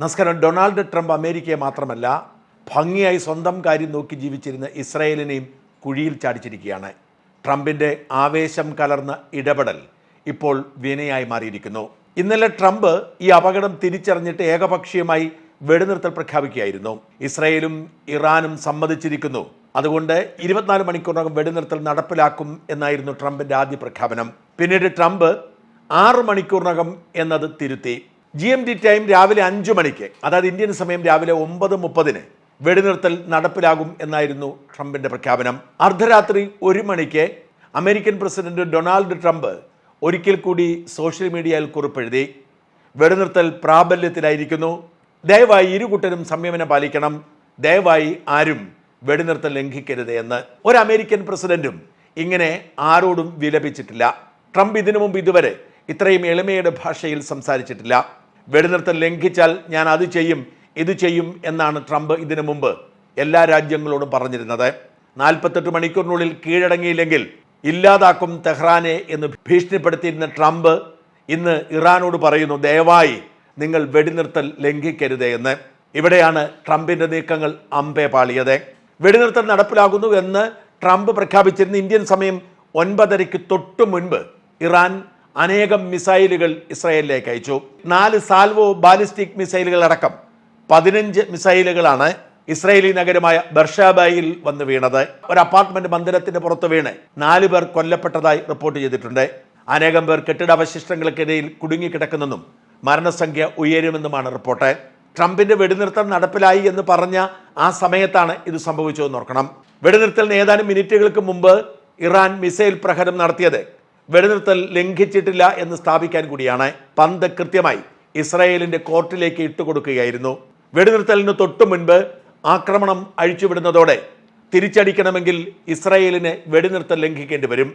നമസ്കാരം. Donald Trump അമേരിക്കയെ മാത്രമല്ല ഭംഗിയായി സ്വന്തം കാര്യം നോക്കി ജീവിച്ചിരുന്ന ഇസ്രായേലിനെയും കുഴിയിൽ ചാടിച്ചിരിക്കുകയാണ്. ട്രംപിന്റെ ആവേശം കലർന്ന ഇടപെടൽ ഇപ്പോൾ വിനയായി മാറിയിരിക്കുന്നു. ഇന്നലെ ട്രംപ് ഈ അപകടം തിരിച്ചറിഞ്ഞിട്ട് ഏകപക്ഷീയമായി വെടിനിർത്തൽ പ്രഖ്യാപിക്കുകയായിരുന്നു. ഇസ്രായേലും ഇറാനും സമ്മതിച്ചിരിക്കുന്നു. അതുകൊണ്ട് ഇരുപത്തിനാല് മണിക്കൂറിനകം വെടിനിർത്തൽ നടപ്പിലാക്കും എന്നായിരുന്നു ട്രംപിന്റെ ആദ്യ പ്രഖ്യാപനം. പിന്നീട് ട്രംപ് ആറ് മണിക്കൂറിനകം എന്നത് തിരുത്തി. ജി എം ഡി ടൈം രാവിലെ അഞ്ചു മണിക്ക് അതായത് ഇന്ത്യൻ സമയം രാവിലെ ഒമ്പത് മുപ്പതിന് വെടിനിർത്തൽ നടപ്പിലാകും എന്നായിരുന്നു ട്രംപിന്റെ പ്രഖ്യാപനം. അർദ്ധരാത്രി ഒരു മണിക്ക് അമേരിക്കൻ പ്രസിഡന്റ് ഡൊണാൾഡ് ട്രംപ് ഒരിക്കൽ കൂടി സോഷ്യൽ മീഡിയയിൽ കുറിപ്പെഴുതി. വെടിനിർത്തൽ പ്രാബല്യത്തിലായിരിക്കുന്നു. ദയവായി ഇരുകൂട്ടരും സംയമനം പാലിക്കണം. ദയവായി ആരും വെടിനിർത്തൽ ലംഘിക്കരുത് എന്ന്. ഒരു അമേരിക്കൻ പ്രസിഡന്റും ഇങ്ങനെ ആരോടും വിലപിച്ചിട്ടില്ല. ട്രംപ് ഇതിനു മുമ്പ് ഇതുവരെ ഇത്രയും എളിമയുടെ ഭാഷയിൽ സംസാരിച്ചിട്ടില്ല. വെടിനിർത്തൽ ലംഘിച്ചാൽ ഞാൻ അത് ചെയ്യും ഇത് ചെയ്യും എന്നാണ് ട്രംപ് ഇതിനു മുമ്പ് എല്ലാ രാജ്യങ്ങളോടും പറഞ്ഞിരുന്നത്. നാൽപ്പത്തെട്ട് മണിക്കൂറിനുള്ളിൽ കീഴടങ്ങിയില്ലെങ്കിൽ ഇല്ലാതാക്കും തെഹ്റാനെ എന്ന് ഭീഷണിപ്പെടുത്തിയിരുന്ന ട്രംപ് ഇന്ന് ഇറാനോട് പറയുന്നു ദയവായി നിങ്ങൾ വെടിനിർത്തൽ ലംഘിക്കരുത് എന്ന്. ഇവിടെയാണ് ട്രംപിന്റെ നീക്കങ്ങൾ അമ്പെ പാളിയത്. വെടിനിർത്തൽ നടപ്പിലാകുന്നു എന്ന് ട്രംപ് പ്രഖ്യാപിച്ചിരുന്ന ഇന്ത്യൻ സമയം ഒൻപതരയ്ക്ക് തൊട്ടു മുൻപ് ഇറാൻ അനേകം മിസൈലുകൾ ഇസ്രായേലിലേക്ക് അയച്ചു. നാല് സാൽവോ ബാലിസ്റ്റിക് മിസൈലുകൾ അടക്കം പതിനഞ്ച് മിസൈലുകളാണ് ഇസ്രായേലി നഗരമായ ബർഷാബായിൽ വന്ന് വീണത്. ഒരു അപ്പാർട്ട്മെന്റ് മന്ദിരത്തിന്റെ പുറത്ത് വീണ് നാല് പേർ കൊല്ലപ്പെട്ടതായി റിപ്പോർട്ട് ചെയ്തിട്ടുണ്ട്. അനേകം പേർ കെട്ടിടാവശിഷ്ടങ്ങൾക്കിടയിൽ കുടുങ്ങിക്കിടക്കുന്നെന്നും മരണസംഖ്യ ഉയരുമെന്നുമാണ് റിപ്പോർട്ട്. ട്രംപിന്റെ വെടിനിർത്തൽ നടപ്പിലായി എന്ന് പറഞ്ഞ ആ സമയത്താണ് ഇത് സംഭവിച്ചതെന്ന് ഓർക്കണം. വെടിനിർത്തലിന് ഏതാനും മിനിറ്റുകൾക്ക് മുമ്പ് ഇറാൻ മിസൈൽ പ്രഹരം നടത്തിയത് വെടിനിർത്തൽ ലംഘിച്ചിട്ടില്ല എന്ന് സ്ഥാപിക്കാൻ കൂടിയാണ് പന്ത് കൃത്യമായി ഇസ്രായേലിന്റെ കോർട്ടിലേക്ക് ഇട്ടുകൊടുക്കുകയായിരുന്നു. വെടിനിർത്തലിന് തൊട്ടു മുൻപ് ആക്രമണം അഴിച്ചുവിടുന്നതോടെ തിരിച്ചടിക്കണമെങ്കിൽ ഇസ്രായേലിന് വെടിനിർത്തൽ ലംഘിക്കേണ്ടി വരും.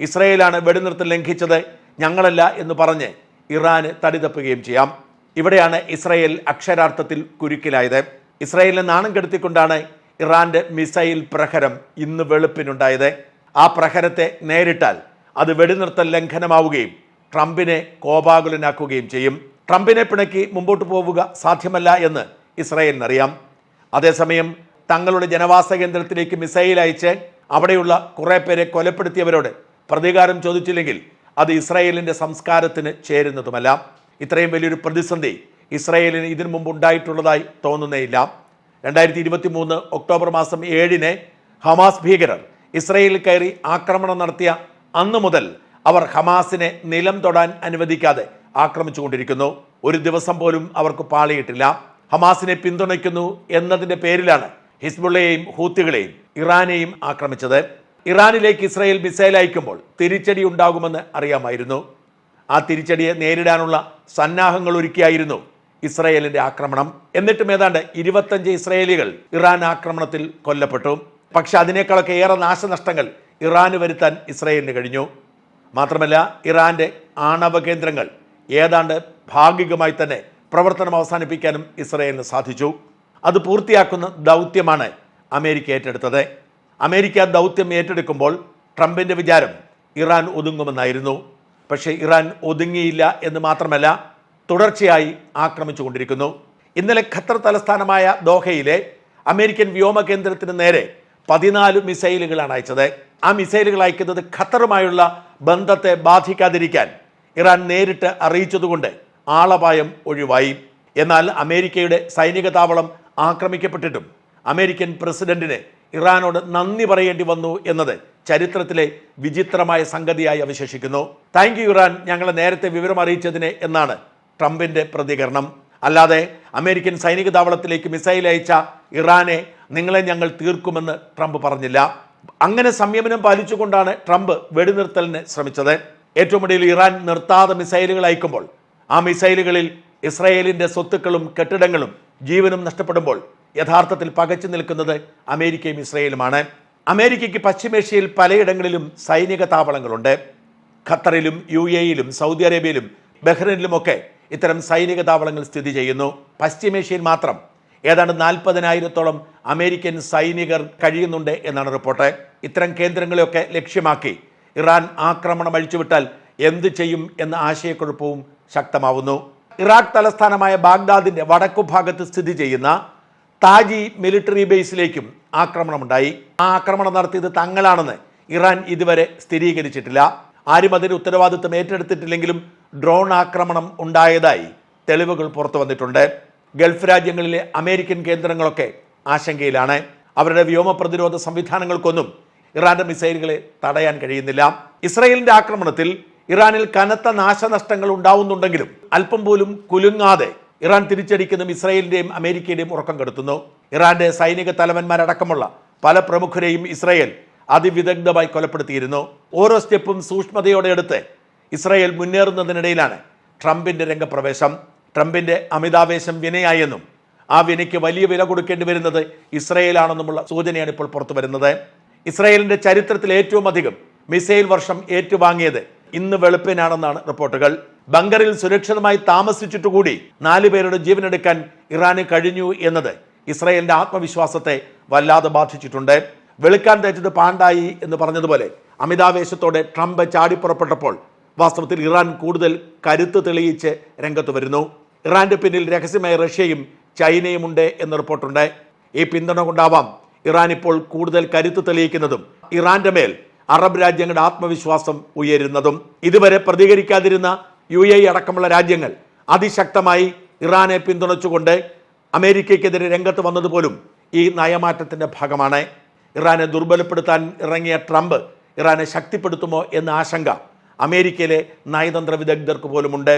ഇസ്രായേലാണ് വെടിനിർത്തൽ ലംഘിച്ചത് ഞങ്ങളല്ല എന്ന് പറഞ്ഞ് ഇറാന് തടിതപ്പുകയും ചെയ്യാം. ഇവിടെയാണ് ഇസ്രായേൽ അക്ഷരാർത്ഥത്തിൽ കുരുക്കിലായത്. ഇസ്രായേലിനെ നാണം കെടുത്തിക്കൊണ്ടാണ് ഇറാന്റെ മിസൈൽ പ്രഹരം ഇന്ന് വെളുപ്പിനുണ്ടായത്. ആ പ്രഹരത്തെ നേരിട്ടാൽ അത് വെടിനിർത്തൽ ലംഘനമാവുകയും ട്രംപിനെ കോപാകുലനാക്കുകയും ചെയ്യും. ട്രംപിനെ പിണക്കി മുമ്പോട്ട് പോവുക സാധ്യമല്ല എന്ന് ഇസ്രായേലിനറിയാം. അതേസമയം തങ്ങളുടെ ജനവാസ കേന്ദ്രത്തിലേക്ക് മിസൈൽ അയച്ച് അവിടെയുള്ള കുറേ പേരെ കൊലപ്പെടുത്തിയവരോട് പ്രതികാരം ചോദിച്ചില്ലെങ്കിൽ അത് ഇസ്രായേലിന്റെ സംസ്കാരത്തിന് ചേരുന്നതുമല്ല. ഇത്രയും വലിയൊരു പ്രതിസന്ധി ഇസ്രായേലിന് ഇതിനു മുമ്പ് ഉണ്ടായിട്ടുള്ളതായി തോന്നുന്നേയില്ല. രണ്ടായിരത്തി ഇരുപത്തി മൂന്ന് ഒക്ടോബർ മാസം ഏഴിന് ഹമാസ് ഭീകരർ ഇസ്രയേലിൽ കയറി ആക്രമണം നടത്തിയ അന്നു മുതൽ അവർ ഹമാസിനെ നിലം തൊടാൻ അനുവദിക്കാതെ ആക്രമിച്ചുകൊണ്ടിരിക്കുന്നു. ഒരു ദിവസം പോലും അവർക്ക് പാളിയിട്ടില്ല. ഹമാസിനെ പിന്തുണയ്ക്കുന്നു എന്നതിന്റെ പേരിലാണ് ഹിസ്ബുള്ളയെയും ഹൂത്തികളെയും ഇറാനെയും ആക്രമിച്ചത്. ഇറാനിലേക്ക് ഇസ്രയേൽ മിസൈൽ അയക്കുമ്പോൾ തിരിച്ചടി ഉണ്ടാകുമെന്ന് അറിയാമായിരുന്നു. ആ തിരിച്ചടിയെ നേരിടാനുള്ള സന്നാഹങ്ങൾ ഒരുക്കിയായിരുന്നു ഇസ്രയേലിന്റെ ആക്രമണം. എന്നിട്ടും ഏതാണ്ട് ഇരുപത്തഞ്ച് ഇസ്രയേലികൾ ഇറാൻ ആക്രമണത്തിൽ കൊല്ലപ്പെട്ടു. പക്ഷെ അതിനേക്കാളൊക്കെ ഏറെ നാശനഷ്ടങ്ങൾ ഇറാന് വരുത്താൻ ഇസ്രയേലിന് കഴിഞ്ഞു. മാത്രമല്ല ഇറാന്റെ ആണവ കേന്ദ്രങ്ങൾ ഏതാണ്ട് ഭാഗികമായി തന്നെ പ്രവർത്തനം അവസാനിപ്പിക്കാനും ഇസ്രയേലിന് സാധിച്ചു. അത് പൂർത്തിയാക്കുന്ന ദൗത്യമാണ് അമേരിക്ക ഏറ്റെടുത്തത്. അമേരിക്ക ദൗത്യം ഏറ്റെടുക്കുമ്പോൾ ട്രംപിന്റെ വിചാരം ഇറാൻ ഒതുങ്ങുമെന്നായിരുന്നു. പക്ഷേ ഇറാൻ ഒതുങ്ങിയില്ല എന്ന് മാത്രമല്ല തുടർച്ചയായി ആക്രമിച്ചുകൊണ്ടിരിക്കുന്നു. ഇന്നലെ ഖത്തർ തലസ്ഥാനമായ ദോഹയിലെ അമേരിക്കൻ വ്യോമ കേന്ദ്രത്തിന് നേരെ പതിനാല് മിസൈലുകളാണ് അയച്ചത്. ആ മിസൈലുകൾ അയക്കുന്നത് ഖത്തറുമായുള്ള ബന്ധത്തെ ബാധിക്കാതിരിക്കാൻ ഇറാൻ നേരിട്ട് അറിയിച്ചതുകൊണ്ട് ആളപായം ഒഴിവായി. എന്നാൽ അമേരിക്കയുടെ സൈനിക താവളം ആക്രമിക്കപ്പെട്ടിട്ടും അമേരിക്കൻ പ്രസിഡന്റിന് ഇറാനോട് നന്ദി പറയേണ്ടി വന്നു എന്നത് ചരിത്രത്തിലെ വിചിത്രമായ സംഗതിയായി അവശേഷിക്കുന്നു. താങ്ക് യു ഇറാൻ ഞങ്ങളെ നേരത്തെ വിവരം അറിയിച്ചതിന് എന്നാണ് ട്രംപിന്റെ പ്രതികരണം. അല്ലാതെ അമേരിക്കൻ സൈനിക താവളത്തിലേക്ക് മിസൈൽ അയച്ച ഇറാനെ നിങ്ങളെ ഞങ്ങൾ തീർക്കുമെന്ന് ട്രംപ് പറഞ്ഞില്ല. അങ്ങനെ സംയമനം പാലിച്ചുകൊണ്ടാണ് ട്രംപ് വെടിനിർത്തലിന് ശ്രമിച്ചത്. ഏറ്റവും ഒടുവിൽ ഇറാൻ നിർത്താതെ മിസൈലുകൾ അയക്കുമ്പോൾ ആ മിസൈലുകളിൽ ഇസ്രായേലിന്റെ സ്വത്തുക്കളും കെട്ടിടങ്ങളും ജീവനും നഷ്ടപ്പെടുമ്പോൾ യഥാർത്ഥത്തിൽ പകച്ചു നിൽക്കുന്നത് അമേരിക്കയും ഇസ്രായേലുമാണ്. അമേരിക്കയ്ക്ക് പശ്ചിമേഷ്യയിൽ പലയിടങ്ങളിലും സൈനിക താവളങ്ങളുണ്ട്. ഖത്തറിലും യു എയിലും സൗദി അറേബ്യയിലും ബഹ്റൈനിലുമൊക്കെ ഇത്തരം സൈനിക താവളങ്ങൾ സ്ഥിതി ചെയ്യുന്നു. പശ്ചിമേഷ്യയിൽ മാത്രം. ഏതാണ്ട് നാൽപ്പതിനായിരത്തോളം അമേരിക്കൻ സൈനികർ കഴിയുന്നുണ്ട് എന്നാണ് റിപ്പോർട്ട്. ഇത്തരം കേന്ദ്രങ്ങളെയൊക്കെ ലക്ഷ്യമാക്കി ഇറാൻ ആക്രമണം അഴിച്ചുവിട്ടാൽ എന്ത് ചെയ്യും എന്ന ആശയക്കുഴപ്പവും ശക്തമാവുന്നു. ഇറാഖ് തലസ്ഥാനമായ ബാഗ്ദാദിന്റെ വടക്കു ഭാഗത്ത് സ്ഥിതി ചെയ്യുന്ന താജി മിലിറ്ററി ബേസിലേക്കും ആക്രമണമുണ്ടായി. ആ ആക്രമണം നടത്തിയത് തങ്ങളാണെന്ന് ഇറാൻ ഇതുവരെ സ്ഥിരീകരിച്ചിട്ടില്ല. ആരും അതിന് ഉത്തരവാദിത്വം ഏറ്റെടുത്തിട്ടില്ലെങ്കിലും ഡ്രോൺ ആക്രമണം ഉണ്ടായതായി തെളിവുകൾ പുറത്തു വന്നിട്ടുണ്ട്. ഗൾഫ് രാജ്യങ്ങളിലെ അമേരിക്കൻ കേന്ദ്രങ്ങളൊക്കെ ആശങ്കയിലാണ്. അവരുടെ വ്യോമ പ്രതിരോധ സംവിധാനങ്ങൾക്കൊന്നും ഇറാന്റെ മിസൈലുകളെ തടയാൻ കഴിയുന്നില്ല. ഇസ്രയേലിന്റെ ആക്രമണത്തിൽ ഇറാനിൽ കനത്ത നാശനഷ്ടങ്ങൾ ഉണ്ടാവുന്നുണ്ടെങ്കിലും അല്പം പോലും കുലുങ്ങാതെ ഇറാൻ തിരിച്ചടിക്കുന്നതും ഇസ്രയേലിന്റെയും അമേരിക്കയുടെയും ഉറക്കം കെടുത്തുന്നു. ഇറാന്റെ സൈനിക തലവന്മാരടക്കമുള്ള പല പ്രമുഖരെയും ഇസ്രയേൽ അതിവിദഗ്ധമായി കൊലപ്പെടുത്തിയിരുന്നു. ഓരോ സ്റ്റെപ്പും സൂക്ഷ്മതയോടെ എടുത്ത് ഇസ്രയേൽ മുന്നേറുന്നതിനിടയിലാണ് ട്രംപിന്റെ രംഗപ്രവേശം. ട്രംപിന്റെ അമിതാവേശം വിനയായെന്നും ആ വിനയ്ക്ക് വലിയ വില കൊടുക്കേണ്ടി വരുന്നത് ഇസ്രയേലാണെന്നുമുള്ള സൂചനയാണ് ഇപ്പോൾ പുറത്തു വരുന്നത്. ഇസ്രയേലിന്റെ ചരിത്രത്തിൽ ഏറ്റവും അധികം മിസൈൽ വർഷം ഏറ്റുവാങ്ങിയത് ഇന്ന് വെളുപ്പിനാണെന്നാണ് റിപ്പോർട്ടുകൾ. ബങ്കറിൽ സുരക്ഷിതമായി താമസിച്ചിട്ടുകൂടി നാലു പേരുടെ ജീവനെടുക്കാൻ ഇറാന് കഴിഞ്ഞു എന്നത് ഇസ്രയേലിന്റെ ആത്മവിശ്വാസത്തെ വല്ലാതെ ബാധിച്ചിട്ടുണ്ട്. വെളുക്കാൻ തേച്ചത് പാണ്ടായി എന്ന് പറഞ്ഞതുപോലെ അമിതാവേശത്തോടെ ട്രംപ് ചാടിപ്പുറപ്പെട്ടപ്പോൾ വാസ്തവത്തിൽ ഇറാൻ കൂടുതൽ കരുത്ത് തെളിയിച്ച് രംഗത്ത് വരുന്നു. ഇറാന്റെ പിന്നിൽ രഹസ്യമായ റഷ്യയും ചൈനയും ഉണ്ട് എന്ന റിപ്പോർട്ടുണ്ട്. ഈ പിന്തുണ കൊണ്ടാവാം ഇറാൻ ഇപ്പോൾ കൂടുതൽ കരുത്ത് തെളിയിക്കുന്നതും ഇറാന്റെ മേൽ അറബ് രാജ്യങ്ങളുടെ ആത്മവിശ്വാസം ഉയരുന്നതും. ഇതുവരെ പ്രതികരിക്കാതിരുന്ന യു എ അടക്കമുള്ള രാജ്യങ്ങൾ അതിശക്തമായി ഇറാനെ പിന്തുണച്ചുകൊണ്ട് അമേരിക്കയ്ക്കെതിരെ രംഗത്ത് വന്നതുപോലും ഈ നയമാറ്റത്തിന്റെ ഭാഗമാണ്. ഇറാനെ ദുർബലപ്പെടുത്താൻ ഇറങ്ങിയ ട്രംപ് ഇറാനെ ശക്തിപ്പെടുത്തുമോ എന്ന ആശങ്ക അമേരിക്കയിലെ നയതന്ത്ര വിദഗ്ധർക്ക് പോലുമുണ്ട്.